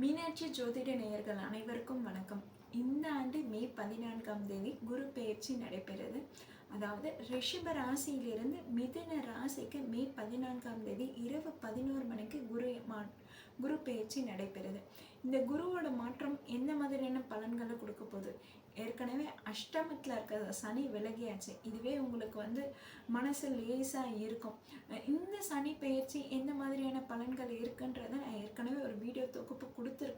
மீனாட்சி ஜோதிட நேயர்கள் அனைவருக்கும் வணக்கம். இந்த ஆண்டு மே பதினான்காம் தேதி குரு பெயர்ச்சி நடைபெறுது. அதாவது ரிஷப ராசியிலிருந்து மிதுன ராசிக்கு மே பதினான்காம் தேதி இரவு பதினோரு மணிக்கு குரு மா குரு பெயர்ச்சி நடைபெறுது. இந்த குருவோட மாற்றம் எந்த மாதிரியான பலன்களை கொடுக்க போகுது? ஏற்கனவே அஷ்டமத்தில் இருக்கிற சனி விலகியாச்சு. இதுவே உங்களுக்கு வந்து மனசு லேசாக இருக்கும். இந்த சனி பெயர்ச்சி எந்த மாதிரியான பலன்கள் இருக்குன்றதை நான் ஏற்கனவே ஒரு வீடியோ தொகுப்பு கொடுத்துருக்கேன்.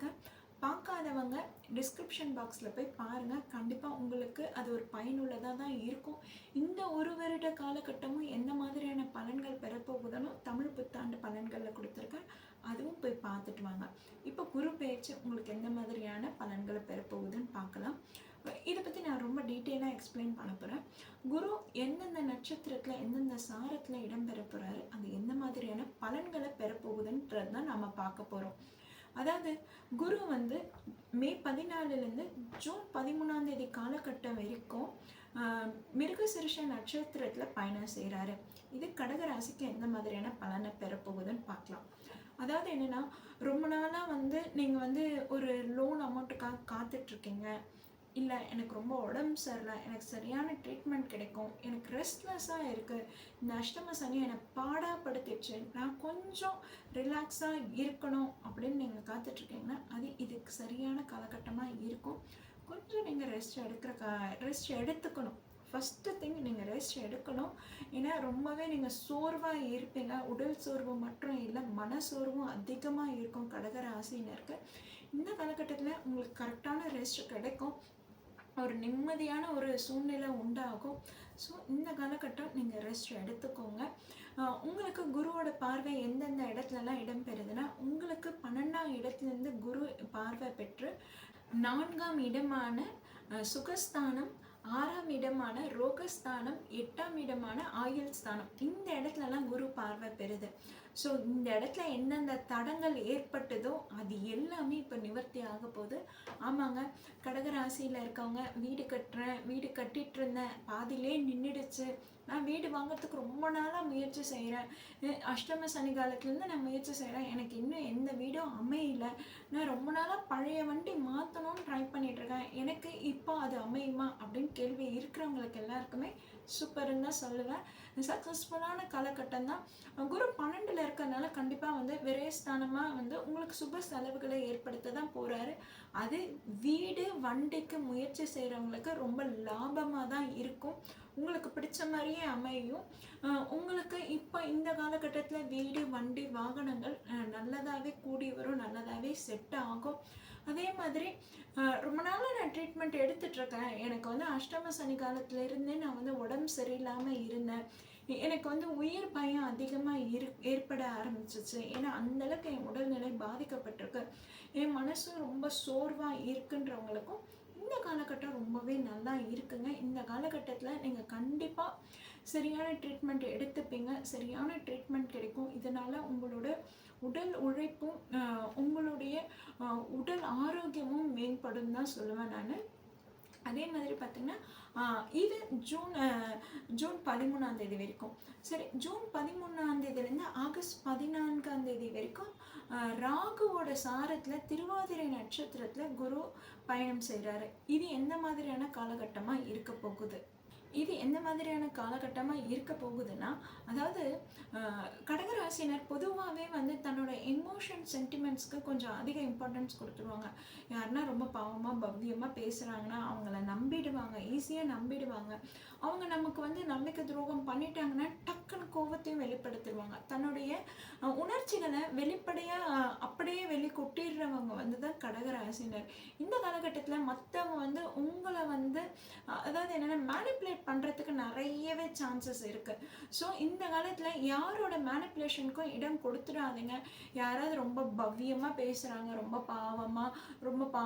பார்க்காதவங்க டிஸ்கிரிப்ஷன் பாக்ஸில் போய் பாருங்கள் கண்டிப்பாக உங்களுக்கு அது ஒரு பயனுள்ளதாக தான் இருக்கும். இந்த ஒரு வருட காலகட்டமும் எந்த மாதிரியான பலன்கள் பெறப்போகுதனோ தமிழ் புத்தாண்டு பலன்களில் கொடுத்துருக்கேன். அதுவும் போய் பார்த்துட்டு வாங்க. இப்போ குரு பெயர்ச்சி உங்களுக்கு எந்த மாதிரியான பலன்களை பெறப்போகுதுன்னு பார்க்கலாம். இதை பற்றி நான் ரொம்ப டீட்டெயிலாக எக்ஸ்பிளைன் பண்ண போகிறேன் குரு எந்தெந்த நட்சத்திரத்தில் எந்தெந்த சாரத்தில் இடம்பெற போகிறாரு அது எந்த மாதிரியான பலன்களை பெறப்போகுதுன்றது தான் நம்ம பார்க்க போகிறோம் அதாவது குரு வந்து மே பதினாலுலேருந்து ஜூன் பதிமூணாம் தேதி காலகட்டம் வரைக்கும் மிருகசிருஷ நட்சத்திரத்தில் பயணம் செய்கிறாரு இது கடகராசிக்கு எந்த மாதிரியான பலனை பெறப்போகுதுன்னு பார்க்கலாம். அதாவது என்னென்னா ரொம்ப நாளாக வந்து நீங்கள் வந்து ஒரு லோன் அமௌண்ட்டுக்காக காத்துட்ருக்கீங்க இல்லை எனக்கு ரொம்ப உடம்பு சரியில்லை எனக்கு சரியான ட்ரீட்மெண்ட் கிடைக்கும் எனக்கு ரெஸ்ட்லெஸ்ஸாக இருக்குது இந்த அஷ்டம சனி என்னை பாடாப்படுத்திடுச்சு. நான் கொஞ்சம் ரிலாக்ஸாக இருக்கணும் அப்படின்னு நீங்கள் காத்துட்ருக்கீங்கன்னா அது இதுக்கு சரியான காலகட்டமாக இருக்கும். கொஞ்சம் நீங்கள் ரெஸ்ட் எடுக்கிற கா ரெஸ்ட் எடுத்துக்கணும். ஃபஸ்ட்டு திங் நீங்கள் ரெஸ்ட் எடுக்கணும். ஏன்னா ரொம்பவே நீங்கள் சோர்வாக இருப்பீங்க. உடல் சோர்வு மட்டும் இல்லை மன சோர்வும் அதிகமாக இருக்கும் கடகர ஆசையினருக்கு இந்த காலகட்டத்தில் உங்களுக்கு கரெக்டான ரெஸ்ட் கிடைக்கும். ஒரு நிம்மதியான ஒரு சூழ்நிலை உண்டாகும். ஸோ இந்த காலகட்டம் நீங்கள் ரெஸ்ட் எடுத்துக்கோங்க. உங்களுக்கு குருவோட பார்வை எந்தெந்த இடத்துலலாம் இடம்பெறுதுன்னா உங்களுக்கு பன்னெண்டாம் இடத்துலேருந்து குரு பார்வை பெற்று நான்காம் இடமான சுகஸ்தானம் ஆறாம் இடமான ரோகஸ்தானம் எட்டாம் இடமான ஆயுள் ஸ்தானம் இந்த இடத்துலலாம் குரு பார்வை பெறுது. ஸோ இந்த இடத்துல எந்தெந்த தடங்கள் ஏற்பட்டதோ அது எல்லாமே இப்போ நிவர்த்தி ஆக போகுது. ஆமாங்க. கடகராசியில் இருக்கவங்க வீடு கட்டுறேன் வீடு கட்டிட்டு இருந்தேன் பாதியிலே நின்றுடுச்சு நான் வீடு வாங்குறதுக்கு ரொம்ப நாளாக முயற்சி செய்கிறேன் அஷ்டம சனி காலத்துலேருந்து நான் முயற்சி செய்கிறேன் எனக்கு இன்னும் எந்த வீடும் அமையல. நான் ரொம்ப நாளாக பழைய வண்டி மாற்றணும்னு ட்ரை பண்ணிகிட்ருக்கேன் எனக்கு இப்போ அது அமையுமா அப்படின்னு கேள்வி இருக்கிறவங்களுக்கு எல்லாருக்குமே சூப்பர்னு தான் சொல்லுவேன். சக்ஸஸ்ஃபுல்லான காலகட்டம் தான். குரு பன்னெண்டில் இருக்கிறதுனால கண்டிப்பாக வந்து விரயஸ்தானமாக வந்து உங்களுக்கு சுப செலவுகளை ஏற்படுத்த தான் போகிறாரு அது வீடு வண்டிக்கு முயற்சி செய்கிறவங்களுக்கு ரொம்ப லாபமாக தான் இருக்கும். உங்களுக்கு பிடிச்ச மாதிரியே அமையும். உங்களுக்கு இப்போ இந்த காலகட்டத்தில் வீடு வண்டி வாகனங்கள் நல்லதாகவே கூடி வரும் நல்லதாகவே செட் ஆகும். அதே மாதிரி ரொம்ப நாளாக நான் ட்ரீட்மெண்ட் எடுத்துட்ருக்கேன் எனக்கு வந்து அஷ்டம சனி காலத்துலேருந்தே நான் வந்து உடம்பு சரியில்லாமல் இருந்தேன். எனக்கு வந்து உயிர் பயம் அதிகமாக இரு ஏற்பட ஆரம்பிச்சிச்சு. ஏன்னா அந்தளவுக்கு என் உடல்நிலை பாதிக்கப்பட்டிருக்கு. என் மனசும் ரொம்ப சோர்வாக இருக்குன்றவங்களுக்கும் இந்த காலகட்டம் ரொம்பவே நல்லா இருக்குங்க. இந்த காலகட்டத்தில் நீங்கள் கண்டிப்பாக சரியான ட்ரீட்மெண்ட் எடுத்துப்பீங்க. சரியான ட்ரீட்மெண்ட் கிடைக்கும். இதனால் உங்களோட உடல் உழைப்பும் உங்களுடைய உடல் ஆரோக்கியமும் மேம்படும் தான் சொல்லுவேன் நான். அதே மாதிரி பார்த்திங்கன்னா இது ஜூன் ஜூன் பதிமூணாம் தேதி வரைக்கும். சரி ஜூன் பதிமூணாம் தேதியிலேருந்து ஆகஸ்ட் பதினான்காம் தேதி வரைக்கும் ராகுவோட சாரத்தில் திருவாதிரை நட்சத்திரத்தில் குரு பயணம் செய்கிறாரு இது எந்த மாதிரியான காலகட்டமாக இருக்க போகுது? இது எந்த மாதிரியான காலகட்டமாக இருக்க போகுதுன்னா அதாவது கடகராசினர் பொதுவாகவே வந்து தன்னோட எமோஷன் சென்டிமெண்ட்ஸ்க்கு கொஞ்சம் அதிக இம்பார்ட்டன்ஸ் கொடுத்துருவாங்க. யாருன்னா ரொம்ப பாவமாக பவ்யமாக பேசுகிறாங்கன்னா அவங்கள நம்பிடுவாங்க ஈஸியாக நம்பிடுவாங்க. அவங்க நமக்கு வந்து நம்பிக்கை துரோகம் பண்ணிட்டாங்கன்னா டக் டக்குன்னு கோபத்தையும் வெளிப்படுத்திடுவாங்க. தன்னுடைய உணர்ச்சிகளை வெளிப்படையாக அப்படியே வெளி கொட்டிடுறவங்க வந்து தான் கடகராசினர் இந்த காலகட்டத்தில் மற்றவங்க வந்து உங்களை வந்து அதாவது என்னென்னா மேனிப்புலேட் பண்ணுறதுக்கு நிறையவே சான்சஸ் இருக்குது ஸோ இந்த காலத்தில் யாரோட மேனிப்புலேஷனுக்கும் இடம் கொடுத்துடாதீங்க. யாராவது ரொம்ப பவ்யமாக பேசுகிறாங்க ரொம்ப பாவமாக ரொம்ப பா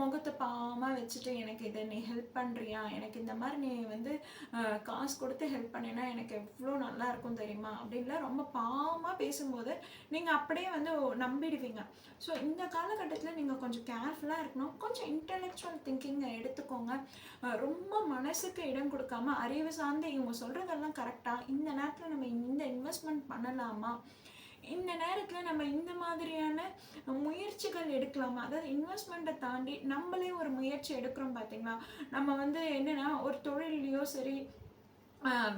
முகத்தை பாவமாக வச்சுட்டு எனக்கு இதை நீ ஹெல்ப் பண்ணுறியா எனக்கு இந்த மாதிரி நீ வந்து காசு கொடுத்து ஹெல்ப் பண்ணினா எனக்கு எவ்வளோ நல்லா இருக்கும் தெரியுமா? அப்படின்லாம் ரொம்ப பாவமாக பேசும்போது நீங்கள் அப்படியே வந்து நம்பிடுவீங்க. ஸோ இந்த காலகட்டத்தில் நீங்கள் கொஞ்சம் கேர்ஃபுல்லாக இருக்கணும். கொஞ்சம் இன்டலெக்சுவல் திங்கிங்கை எடுத்துக்கோங்க. ரொம்ப மனசுக்கு இடம் கொடுக்காம அறிவு சார்ந்து இவங்க சொல்கிறதெல்லாம் கரெக்டாக இந்த நேரத்தில் நம்ம இந்த இன்வெஸ்ட்மெண்ட் பண்ணலாமா? இந்த நேரத்தில் நம்ம இந்த மாதிரியான முயற்சிகள் எடுக்கலாமா? அதாவது இன்வெஸ்ட்மெண்ட்டை தாண்டி நம்மளே ஒரு முயற்சி எடுக்கிறோம் பார்த்தீங்களா நம்ம வந்து என்னென்னா ஒரு தொழிலையோ சரி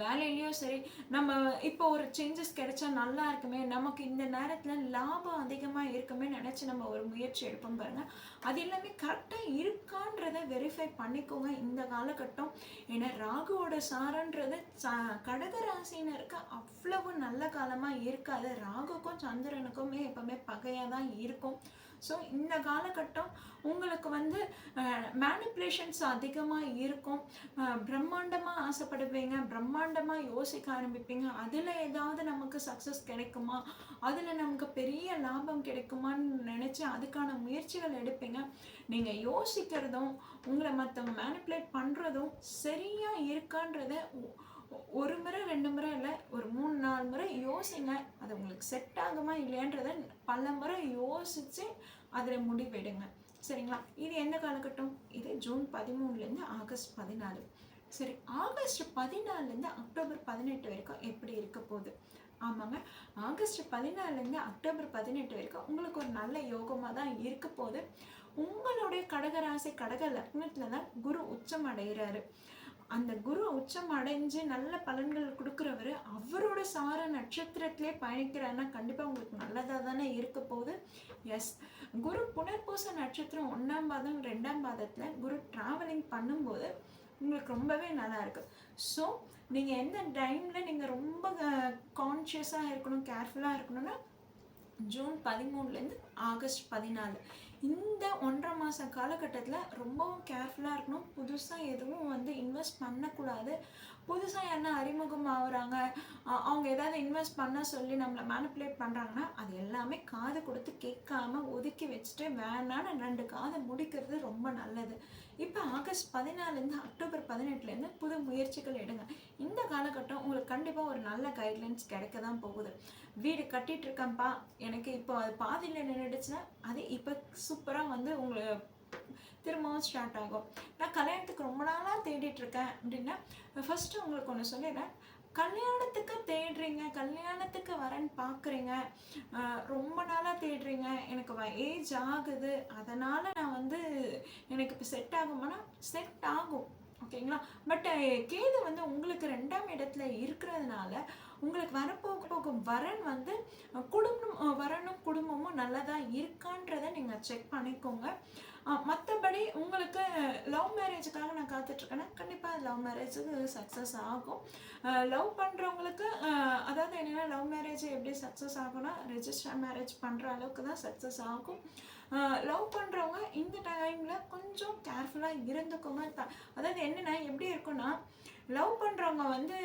வேலையிலையும் சரி. நம்ம இப்போ ஒரு சேஞ்சஸ் கிடைச்சா நல்லா இருக்குமே. நமக்கு இந்த நேரத்தில் லாபம் அதிகமாக இருக்குமே நினச்சி நம்ம ஒரு முயற்சி எடுப்போம் பாருங்கள் அது எல்லாமே கரெக்டாக இருக்கான்றத வெரிஃபை பண்ணிக்கோங்க. இந்த காலகட்டம் ஏன்னா ராகுவோட சாரன்றது கடக ராசினருக்கு அவ்வளவு நல்ல காலமாக இருக்காது. ராகுக்கும் சந்திரனுக்குமே எப்பவுமே பகையாக தான் இருக்கும். ஸோ இந்த காலகட்டம் உங்களுக்கு வந்து மேனிப்புலேஷன்ஸ் அதிகமாக இருக்கும். பிரம்மாண்டமாக ஆசைப்படுவீங்க. பிரம்மாண்டமாக யோசிக்க ஆரம்பிப்பீங்க. அதில் ஏதாவது நமக்கு சக்ஸஸ் கிடைக்குமா? அதில் நமக்கு பெரிய லாபம் கிடைக்குமான்னு நினச்சி அதுக்கான முயற்சிகள் எடுப்பீங்க. நீங்கள் யோசிக்கிறதும் உங்களை மற்ற மேனிப்புலேட் பண்ணுறதும் சரியாக இருக்கான்றத ஒரு முறை ரெண்டு முறை இல்லை ஒரு மூணு நாலு முறை யோசிங்க. அது உங்களுக்கு செட் ஆகுமா இல்லையன்றத பல முறை யோசித்து அதில் முடிவெடுங்க. சரிங்களா? இது எந்த காலகட்டம்? இது ஜூன் பதிமூணுலேருந்து ஆகஸ்ட் பதினாலு. சரி ஆகஸ்ட் பதினாலுலேருந்து அக்டோபர் பதினெட்டு வரைக்கும் எப்படி இருக்க போகுது? ஆமாங்க. ஆகஸ்ட் பதினாலுலேருந்து அக்டோபர் பதினெட்டு வரைக்கும் உங்களுக்கு ஒரு நல்ல யோகமாக தான் இருக்க போகுது. உங்களுடைய கடகராசி கடக லக்னத்தில் தான் குரு உச்சம் அடைகிறாரு அந்த குரு உச்சம் அடைஞ்சு நல்ல பலன்கள் கொடுக்குறவர் அவரோட சார நட்சத்திரத்திலே பயணிக்கிறாருன்னா கண்டிப்பாக உங்களுக்கு நல்லதாக தானே இருக்க போகுது. எஸ் குரு புனர்பூச நட்சத்திரம் ஒன்றாம் பாதம் ரெண்டாம் பாதத்தில் குரு ட்ராவலிங் பண்ணும்போது உங்களுக்கு ரொம்பவே நல்லா இருக்குது ஸோ நீங்கள் எந்த டைமில் நீங்கள் ரொம்ப கான்ஷியஸாக இருக்கணும் கேர்ஃபுல்லாக இருக்கணும்னா ஜூன் பதிமூணுலேருந்து ஆகஸ்ட் பதினாலு. இந்த ஒன்றரை மாத காலகட்டத்தில் ரொம்பவும் கேர்ஃபுல்லாக இருக்கணும். புதுசாக எதுவும் வந்து இன்வெஸ்ட் பண்ணக்கூடாது. புதுசாக என்ன அறிமுகம் ஆகுறாங்க? அவங்க ஏதாவது இன்வெஸ்ட் பண்ண சொல்லி நம்மளை மேனிப்புலேட் பண்ணுறாங்கன்னா அது எல்லாமே காது கொடுத்து கேட்காம ஒதுக்கி வச்சுட்டு வேணான்னு ரெண்டு காதை முடிக்கிறது ரொம்ப நல்லது. இப்போ ஆகஸ்ட் பதினாலேருந்து அக்டோபர் பதினெட்டுலேருந்து புது முயற்சிகள் எடுங்க. இந்த காலகட்டம் உங்களுக்கு கண்டிப்பாக ஒரு நல்ல கைட்லைன்ஸ் கிடைக்க தான் போகுது. வீடு கட்டிகிட்டு இருக்கேன்ப்பா. எனக்கு இப்போ அது பாதியில் நின்றுடுச்சுன்னா அது இப்போ சூப்பராக வந்து உங்களை திரும்பவும் ஸ்டார்ட் ஆகும். நான் கல்யாணத்துக்கு ரொம்ப நாளாக தேடிட்டுருக்கேன் அப்படின்னா ஃபஸ்ட்டு உங்களுக்கு ஒன்று சொல்லிடுறேன். கல்யாணத்துக்கு தேடுறீங்க கல்யாணத்துக்கு வரேன்னு பார்க்குறீங்க ரொம்ப நாளாக தேடுறீங்க எனக்கு ஏஜ் ஆகுது அதனால் நான் வந்து எனக்கு இப்போ செட் ஆகுமானா செட் ஆகும். ஓகேங்களா? பட் கேது வந்து உங்களுக்கு ரெண்டாம் இடத்துல இருக்கிறதுனால உங்களுக்கு வரப்போக போகும் வரன் வந்து குடும்பம் வரனும் குடும்பமும் நல்லதாக இருக்கான்றதை நீங்கள் செக் பண்ணிக்கோங்க. மற்றபடி உங்களுக்கு லவ் மேரேஜுக்காக நான் காத்துட்ருக்கேன்னா கண்டிப்பாக லவ் மேரேஜுக்கு சக்ஸஸ் ஆகும். லவ் பண்ணுறவங்களுக்கு அதாவது என்னென்னா லவ் மேரேஜ் எப்படி சக்ஸஸ் ஆகும்னா ரெஜிஸ்டர் மேரேஜ் பண்ணுற அளவுக்கு தான் சக்ஸஸ் ஆகும். லவ் பண்ணுறவங்க இந்த டைமில் கொஞ்சம் கேர்ஃபுல்லாக இருந்துக்கோங்க. அதாவது என்னென்னா எப்படி இருக்குன்னா லவ் பண்ணுறவங்க வந்து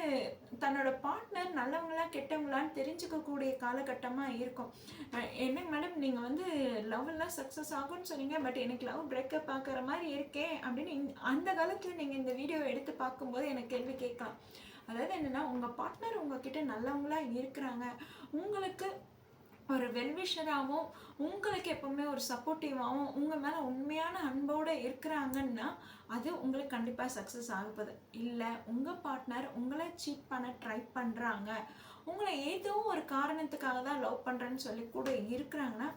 தன்னோட பார்ட்னர் நல்லவங்களா கெட்டவங்களான்னு தெரிஞ்சுக்கக்கூடிய காலகட்டமாக இருக்கும். என்ன மேடம் நீங்கள் வந்து லவ்லாம் சக்ஸஸ் ஆகும்னு சொன்னீங்க பட் எனக்கு லவ் பிரேக்கப் பார்க்குற மாதிரி இருக்கே அப்படின்னு அந்த காலத்தில் நீங்கள் இந்த வீடியோ எடுத்து பார்க்கும்போது எனக்கு கேள்வி கேட்கலாம். அதாவது என்னென்னா உங்கள் பார்ட்னர் உங்ககிட்ட நல்லவங்களா இருக்கிறாங்க. உங்களுக்கு ஒரு வெல்விஷராகவும் உங்களுக்கு எப்பவுமே ஒரு சப்போர்ட்டிவாகவும் உங்கள் மேலே உண்மையான அன்போடு இருக்கிறாங்கன்னா அது உங்களுக்கு கண்டிப்பாக சக்ஸஸ் ஆகுது. இல்லை உங்கள் பார்ட்னர் உங்களை சீட் பண்ண ட்ரை பண்ணுறாங்க உங்களை ஏதோ ஒரு காரணத்துக்காக தான் லவ் பண்ணுறேன்னு சொல்லி கூட இருக்கிறாங்கன்னா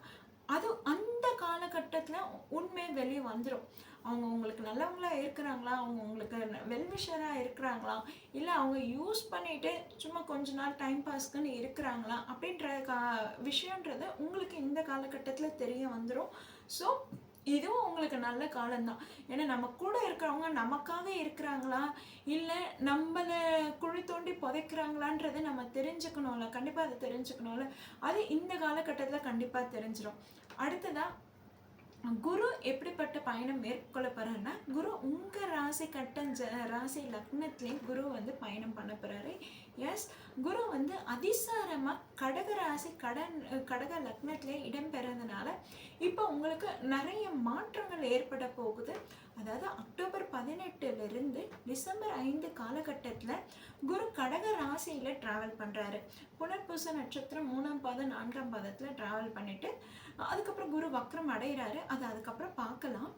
அது அந்த காலகட்டத்தில் உண்மை வெளியே வந்துடும் அவங்க உங்களுக்கு நல்லவங்களா இருக்கிறாங்களா? அவங்க உங்களுக்கு வெல்விஷராக இருக்கிறாங்களா? இல்லை அவங்க யூஸ் பண்ணிட்டு சும்மா கொஞ்ச நாள் டைம் பாஸ்க்குன்னு இருக்கிறாங்களா? அப்படின்ற கா விஷயன்றது உங்களுக்கு இந்த காலகட்டத்தில் தெரிய வந்துடும் ஸோ இதுவும் உங்களுக்கு நல்ல காலம்தான். ஏன்னா நம்ம கூட இருக்கிறவங்க நமக்காக இருக்கிறாங்களா? இல்லை நம்மளை குழி தோண்டி புதைக்கிறாங்களான்றதை நம்ம தெரிஞ்சுக்கணும்ல கண்டிப்பாக அதை தெரிஞ்சுக்கணும்ல. அது இந்த காலகட்டத்தில் கண்டிப்பாக தெரிஞ்சிடும் அடுத்ததாக குரு எப்படிப்பட்ட பயணம் மேற்கொள்ள போகிறாருன்னா குரு உங்கள் ராசி கட்டம் ராசி லக்னத்திலே குரு வந்து பயணம் பண்ண போகிறாரு எஸ் குரு வந்து அதிசாரமாக கடகராசி கடன் கடக லக்னத்திலே இடம்பெறதுனால இப்போ உங்களுக்கு நிறைய மாற்றங்கள் ஏற்பட போகுது. அதாவது அக்டோபர் பதினெட்டுலேருந்து டிசம்பர் ஐந்து காலகட்டத்தில் குரு கடக ராசியில் ட்ராவல் பண்ணுறாரு புனர்பூச நட்சத்திரம் மூணாம் பாதம் நான்காம் பாதத்தில் ட்ராவல் பண்ணிவிட்டு அதுக்கப்புறம் குரு வக்ரம் அடைகிறாரு அது அதுக்கப்புறம் பார்க்கலாம்.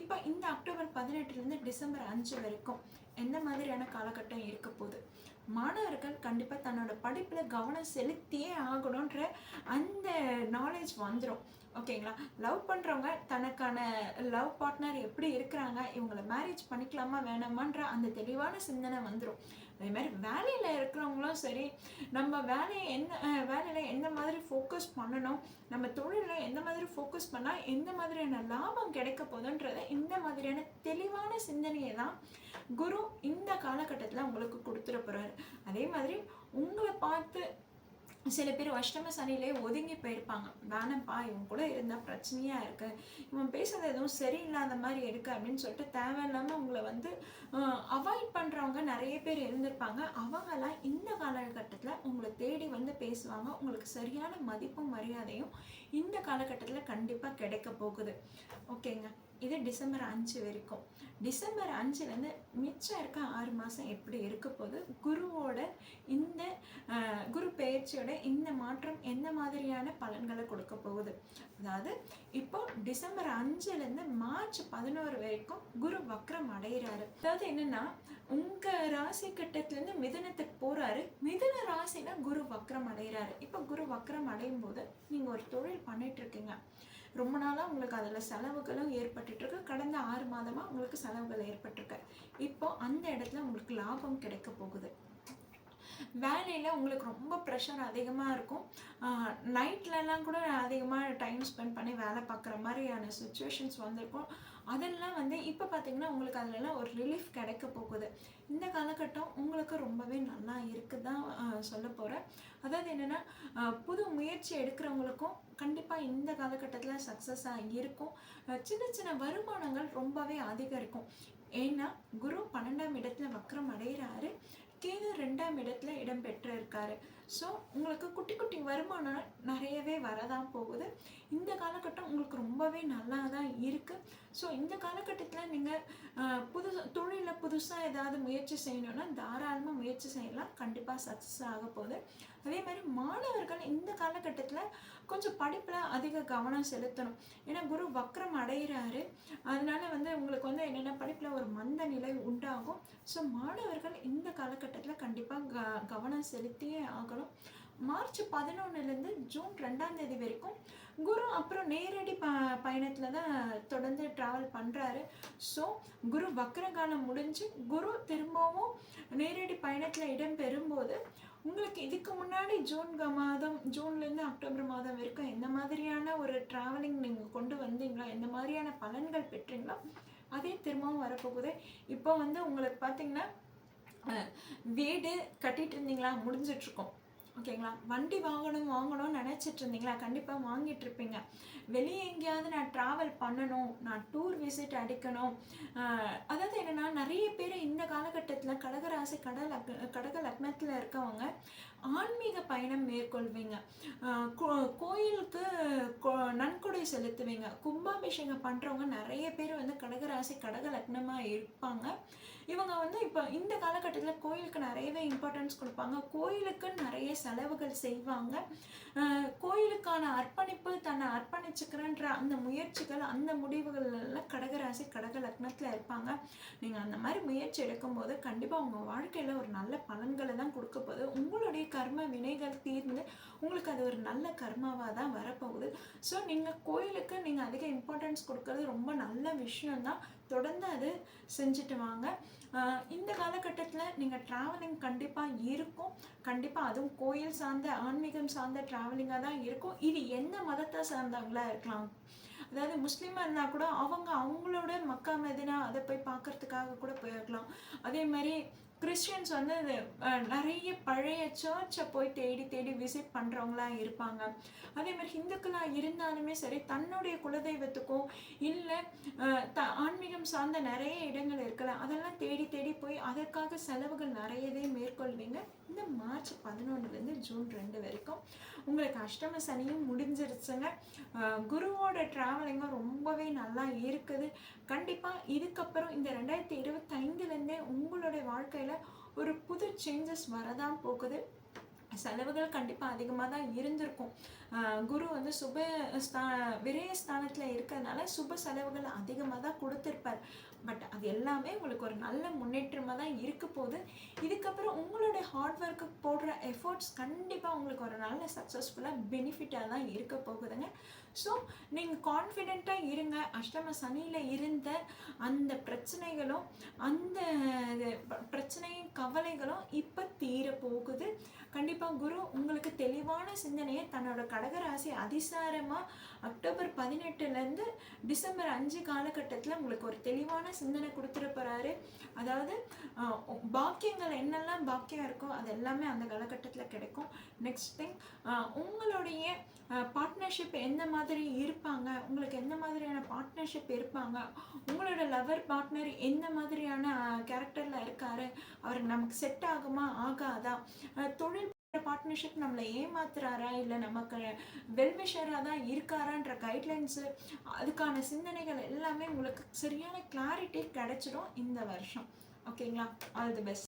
இப்போ இந்த அக்டோபர் பதினெட்டுலேருந்து டிசம்பர் அஞ்சு வரைக்கும் எந்த மாதிரியான காலகட்டம் இருக்க போகுது? மாணவர்கள் கண்டிப்பாக தன்னோட படிப்பில் கவனம் செலுத்தியே ஆகணுன்ற அந்த நாலேஜ் வந்துடும் ஓகேங்களா? லவ் பண்ணுறவங்க தனக்கான லவ் பார்ட்னர் எப்படி இருக்கிறாங்க இவங்கள மேரேஜ் பண்ணிக்கலாமா வேணாமான்ற அந்த தெளிவான சிந்தனை வந்துடும் அதே மாதிரி வேலையில் இருக்கிறவங்களும் சரி நம்ம வேலையை என்ன வேலையில் எந்த மாதிரி ஃபோக்கஸ் பண்ணணும் நம்ம தொழிலில் எந்த மாதிரி ஃபோக்கஸ் பண்ணால் எந்த மாதிரியான லாபம் கிடைக்க போதுன்றத இந்த மாதிரியான தெளிவான சிந்தனையை தான் குரு இந்த காலகட்டத்தில் உங்களுக்கு கொடுத்துட போகிறாரு அதே மாதிரி உங்களை சில பேர் அஷ்டம சனிலே ஒதுங்கி போயிருப்பாங்க. வேணப்பா இவன் கூட இருந்தால் பிரச்சனையாக இருக்குது இவன் பேசுறது எதுவும் சரியில்லாத மாதிரி இருக்கு அப்படின்னு சொல்லிட்டு தேவையில்லாமல் உங்களை வந்து அவாய்ட் பண்ணுறவங்க நிறைய பேர் இருந்திருப்பாங்க. அவங்கெல்லாம் இந்த காலகட்டத்தில் உங்களை தேடி வந்து பேசுவாங்க. உங்களுக்கு சரியான மதிப்பும் மரியாதையும் இந்த காலகட்டத்தில் கண்டிப்பாக கிடைக்க போகுது. ஓகேங்க. இது டிசம்பர் அஞ்சு வரைக்கும். டிசம்பர் அஞ்சுலேருந்து மிச்சம் இருக்க ஆறு மாதம் எப்படி இருக்க போது குருவோட இந்த பயிற்சியோட இந்த மாற்றம் எந்த மாதிரியான பலன்களை கொடுக்க போகுது? அதாவது இப்போ டிசம்பர் அஞ்சுலேருந்து மார்ச் பதினோரு வரைக்கும் குரு வக்ரம் அடைகிறாரு அதாவது என்னன்னா உங்க ராசி கட்டத்திலேருந்து மிதனத்துக்கு போறாரு. மிதன ராசினா குரு வக்ரம் அடைகிறாரு இப்போ குரு வக்ரம் அடையும் போது நீங்க ஒரு தொழில் பண்ணிட்டு இருக்கீங்க ரொம்ப நாளாக உங்களுக்கு அதில் செலவுகளும் ஏற்பட்டுருக்கு கடந்த ஆறு மாதமாக உங்களுக்கு செலவுகள் ஏற்பட்டிருக்கு. இப்போ அந்த இடத்துல உங்களுக்கு லாபம் கிடைக்க போகுது. வேலையில் உங்களுக்கு ரொம்ப ப்ரெஷர் அதிகமாக இருக்கும். நைட்லலாம் கூட அதிகமாக டைம் ஸ்பெண்ட் பண்ணி வேலை பார்க்குற மாதிரியான சுச்சுவேஷன்ஸ் வந்திருக்கும். அதெல்லாம் வந்து இப்போ பார்த்தீங்கன்னா உங்களுக்கு அதிலலாம் ஒரு ரிலீஃப் கிடைக்க போகுது. இந்த காலகட்டம் உங்களுக்கு ரொம்பவே நல்லா இருக்குதான் சொல்ல போகிறேன் அதாவது என்னென்னா புது முயற்சி எடுக்கிறவங்களுக்கும் கண்டிப்பாக இந்த காலகட்டத்தில் சக்ஸஸாக இருக்கும். சின்ன சின்ன வருமானங்கள் ரொம்பவே அதிகரிக்கும். ஏன்னா குரு பன்னெண்டாம் இடத்துல வக்ரம் அடைகிறாரு கேது ரெண்டாம் இடத்துல இடம் பெற்றிருக்காரு. ஸோ உங்களுக்கு குட்டி குட்டி வருமானம் நிறையவே வரதான் போகுது. இந்த காலகட்டம் உங்களுக்கு ரொம்பவே நல்லா தான் இருக்குது ஸோ இந்த காலகட்டத்தில் நீங்கள் புதுசு தொழிலில் புதுசாக ஏதாவது முயற்சி செய்யணும்னா தாராளமாக முயற்சி செய்யலாம். கண்டிப்பாக சக்ஸஸ் ஆக போகுது. அதே மாதிரி மாணவர்கள் இந்த காலகட்டத்தில் கொஞ்சம் படிப்பில் அதிக கவனம் செலுத்தணும். ஏன்னா குரு வக்ரம் அடைகிறாரு அதனால வந்து உங்களுக்கு வந்து என்னென்ன படிப்பில் ஒரு மந்த நிலை உண்டாகும். ஸோ மாணவர்கள் இந்த காலகட்டத்தில் கண்டிப்பாக க கவனம் செலுத்தியே ஆகணும். மார்ச் பதினொன்னுலேருந்து ஜூன் ரெண்டாம் தேதி வரைக்கும் குரு அப்புறம் நேரடி ப பயணத்தில் தான் தொடர்ந்து ட்ராவல் பண்ணுறாரு ஸோ குரு வக்ரகாலம் முடிஞ்சு குரு திரும்பவும் நேரடி பயணத்தில் இடம் பெறும்போது உங்களுக்கு இதுக்கு முன்னாடி ஜூன் மாதம் ஜூன்லேருந்து அக்டோபர் மாதம் வரைக்கும் எந்த மாதிரியான ஒரு ட்ராவலிங் நீங்கள் கொண்டு வந்தீங்களோ? எந்த மாதிரியான பலன்கள் பெற்றீங்களோ? அதே திரும்பவும் வரப்போகுது. இப்போ வந்து உங்களுக்கு பார்த்தீங்கன்னா வீடு கட்டிட்டு இருந்தீங்களா? முடிஞ்சிட்ருக்கோம் ஓகேங்களா? வண்டி வாங்கணும் வாங்கணும்னு நினச்சிட்டு இருந்தீங்களா? கண்டிப்பாக வாங்கிட்டு இருப்பீங்க. வெளியே எங்கேயாவது நான் ட்ராவல் பண்ணணும் நான் டூர் விசிட் அடிக்கணும். அதாவது என்னென்னா நிறைய பேர் இந்த காலகட்டத்தில் கடகராசி கடல் கடக லக்னத்தில் இருக்கவங்க ஆன்மீக பயணம் மேற்கொள்வீங்க. கோயிலுக்கு நன்கொடை செலுத்துவீங்க. கும்பாபிஷேகம் பண்ணுறவங்க நிறைய பேர் வந்து கடகராசி கடக லக்னமாக இருப்பாங்க. இவங்க வந்து இப்போ இந்த காலகட்டத்தில் கோயிலுக்கு நிறையவே இம்பார்ட்டன்ஸ் கொடுப்பாங்க. கோயிலுக்கு நிறைய செலவுகள் செய்வாங்க. கோயிலுக்கான அர்ப்பணிப்பு தன்னை அர்ப்பணிச்சுக்கிறன்ற அந்த முயற்சிகள் அந்த முடிவுகள் எல்லாம் கடகராசி கடக லக்னத்தில் இருப்பாங்க. நீங்கள் அந்த மாதிரி முயற்சி எடுக்கும்போது கண்டிப்பாக உங்கள் வாழ்க்கையில் ஒரு நல்ல பலன்களை தான் கொடுக்க போகுது. உங்களுடைய கர்ம வினைகள் தீர்ந்து உங்களுக்கு அது ஒரு நல்ல கர்மாவாக தான் வரப்போகுது. ஸோ நீங்கள் கோயிலுக்கு நீங்கள் அதிக இம்பார்ட்டன்ஸ் கொடுக்கறது ரொம்ப நல்ல விஷயம்தான். தொடர்ந்து அது செஞ்சுட்டு வாங்க. இந்த காலகட்டத்தில் நீங்கள் ட்ராவலிங் கண்டிப்பாக இருக்கும். கண்டிப்பாக அதுவும் கோயில் சார்ந்த ஆன்மீகம் சார்ந்த ட்ராவலிங்காக தான் இருக்கும். இது எந்த மதத்தை சார்ந்தவங்களா இருக்கலாம். அதாவது முஸ்லீமாக இருந்தால் கூட அவங்க அவங்களோட மக்கா மெதினா அதை போய் பார்க்கறதுக்காக கூட போயிருக்கலாம். அதே மாதிரி கிறிஸ்டியன்ஸ் வந்து நிறைய பழைய சர்ச்சை போய் தேடி தேடி விசிட் பண்ணுறவங்களா இருப்பாங்க. அதே மாதிரி ஹிந்துக்களாக இருந்தாலுமே சரி தன்னுடைய குலதெய்வத்துக்கும் இல்லை த ஆன்மீகம் சார்ந்த நிறைய இடங்கள் இருக்கலாம் அதெல்லாம் தேடி தேடி போய் அதற்காக செலவுகள் நிறையவே மேற்கொள்வீங்க இந்த மார்ச் பதினொன்றுலேருந்து ஜூன் ரெண்டு வரைக்கும் உங்களுக்கு அஷ்டம சனியும் முடிஞ்சிருச்சுங்க. குருவோட ட்ராவலிங்கும் ரொம்பவே நல்லா இருக்குது. கண்டிப்பாக இதுக்கப்புறம் இந்த ரெண்டாயிரத்தி இருபத்தைந்துலேருந்தே உங்களுடைய வாழ்க்கையில் ஒரு புது சேஞ்சஸ் வரதான் போகுது. செலவுகள் கண்டிப்பாக அதிகமாக தான் இருந்திருக்கும். குரு வந்து சுப ஸ்தா விரய ஸ்தானத்தில் இருக்கிறதுனால சுப செலவுகள் அதிகமாக தான் கொடுத்துருப்பார். பட் அது எல்லாமே உங்களுக்கு ஒரு நல்ல முன்னேற்றமாக தான் இருக்க போகுது. இதுக்கப்புறம் உங்களுடைய ஹார்ட் ஒர்க்கு போடுற எஃபோர்ட்ஸ் கண்டிப்பாக உங்களுக்கு ஒரு நல்ல சக்ஸஸ்ஃபுல்லாக பெனிஃபிட்டாக தான் இருக்க போகுதுங்க. ஸோ நீங்கள் கான்ஃபிடெண்ட்டாக இருங்க. அஷ்டம சனியில் இருந்த அந்த பிரச்சனைகளும் அந்த இது பிரச்சனையும் கவலைகளும் இப்போ தீர போகுது. கண்டிப்பாக குரு உங்களுக்கு தெளிவான சிந்தனையை தன்னோட கடகராசி அதிசாரமாக அக்டோபர் பதினெட்டுலேருந்து டிசம்பர் அஞ்சு காலகட்டத்தில் உங்களுக்கு ஒரு தெளிவான சிந்தனை கொடுத்துட போகிறாரு அதாவது பாக்கியங்கள் என்னெல்லாம் பாக்கியம் இருக்கோ அது எல்லாமே அந்த காலகட்டத்தில் கிடைக்கும். நெக்ஸ்ட் திங் உங்களுடைய பார்ட்னர்ஷிப் எந்த மாதிரி இருப்பாங்க? உங்களுக்கு எந்த மாதிரியான பார்ட்னர்ஷிப் இருப்பாங்க? உங்களோட லவர் பார்ட்னர் எந்த மாதிரியான கேரக்டரில் இருக்காரு? அவர் நமக்கு செட் ஆகுமா? ஆகாதா? தொழில் பார்ட்னர்ஷிப் நம்மளை ஏமாத்துறாரா? இல்லை நமக்கு வெல்விஷராக தான் இருக்காரான்ற கைட்லைன்ஸு அதுக்கான சிந்தனைகள் எல்லாமே உங்களுக்கு சரியான கிளாரிட்டி கிடைச்சிடும் இந்த வருஷம். ஓகேங்களா ஆல் தி பெஸ்ட்